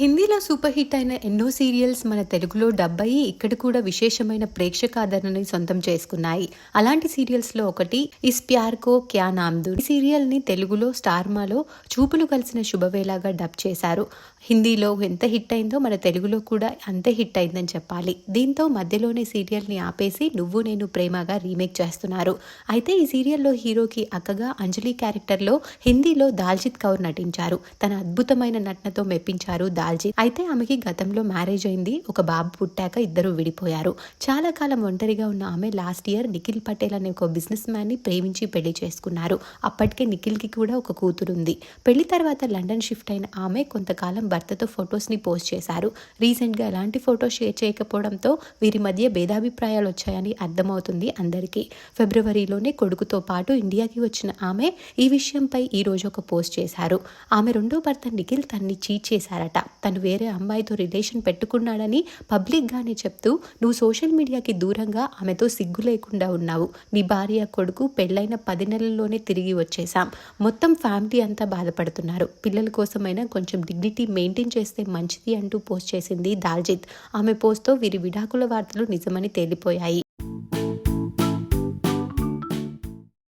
హిందీలో super hit అయిన ఎన్నో సీరియల్స్ మన తెలుగులో డబ్బై ఇక్కడ కూడా విశేషమైన ప్రేక్షకాదరణని సొంతం చేసుకున్నాయి. అలాంటి సీరియల్స్లో ఒకటి ఇస్ ప్యార్ కో క్యా నామ్దు ఈ సీరియల్ని తెలుగులో స్టార్మాలో చూపులు కలిసిన శుభవేళగా డబ్ చేశారు. హిందీలో ఎంత హిట్ అయిందో మన తెలుగులో కూడా అంతే హిట్ అయిందని చెప్పాలి. దీంతో మధ్యలోనే సీరియల్ని ఆపేసి నువ్వు నేను ప్రేమగా రీమేక్ చేస్తున్నారు. అయితే ఈ సీరియల్లో హీరోకి అక్కగా అంజలి క్యారెక్టర్లో హిందీలో దాల్జిత్ కౌర్ నటించారు. తన అద్భుతమైన నటనతో మెప్పించారు దాల్జిత్ అయితే ఆమెకి గతంలో మ్యారేజ్ అయింది. ఒక బాబు పుట్టాక ఇద్దరు విడిపోయారు. చాలా కాలం ఒంటరిగా ఉన్న ఆమె లాస్ట్ ఇయర్ నిఖిల్ పటేల్ అనే ఒక బిజినెస్ మ్యాన్ని ప్రేమించి పెళ్ళి చేసుకున్నారు. అప్పటికే నిఖిల్కి కూడా ఒక కూతురు ఉంది పెళ్ళి తర్వాత లండన్ షిఫ్ట్ అయిన ఆమె కొంతకాలం భర్తతో ఫొటోస్ని పోస్ట్ చేశారు. రీసెంట్గా ఎలాంటి ఫోటో షేర్ చేయకపోవడంతో వీరి మధ్య భేదాభిప్రాయాలు వచ్చాయని అర్థమవుతుంది అందరికీ. ఫిబ్రవరిలోనే కొడుకుతో పాటు ఇండియాకి వచ్చిన ఆమె ఈ విషయంపై ఈ రోజు ఒక పోస్ట్ చేశారు. ఆమె రెండో భర్త నిఖిల్ తన్ని చీట్ చేశారట. తను వేరే అమ్మాయితో రిలేషన్ పెట్టుకున్నాడని పబ్లిక్గానే చెప్తూ నువ్వు సోషల్ మీడియాకి దూరంగా ఆమెతో సిగ్గు లేకుండా ఉన్నావు. నీ భార్య కొడుకు పెళ్ళైన పది నెలల్లోనే తిరిగి వచ్చేసాం మొత్తం ఫ్యామిలీ అంతా బాధపడుతున్నారు. పిల్లల కోసమైనా కొంచెం డిగ్నిటీ మెయింటైన్ చేస్తే మంచిది అంటూ పోస్ట్ చేసింది దాల్జిత్. ఆమె పోస్ట్తో వీరి విడాకుల వార్తలు నిజమని తేలిపోయాయి.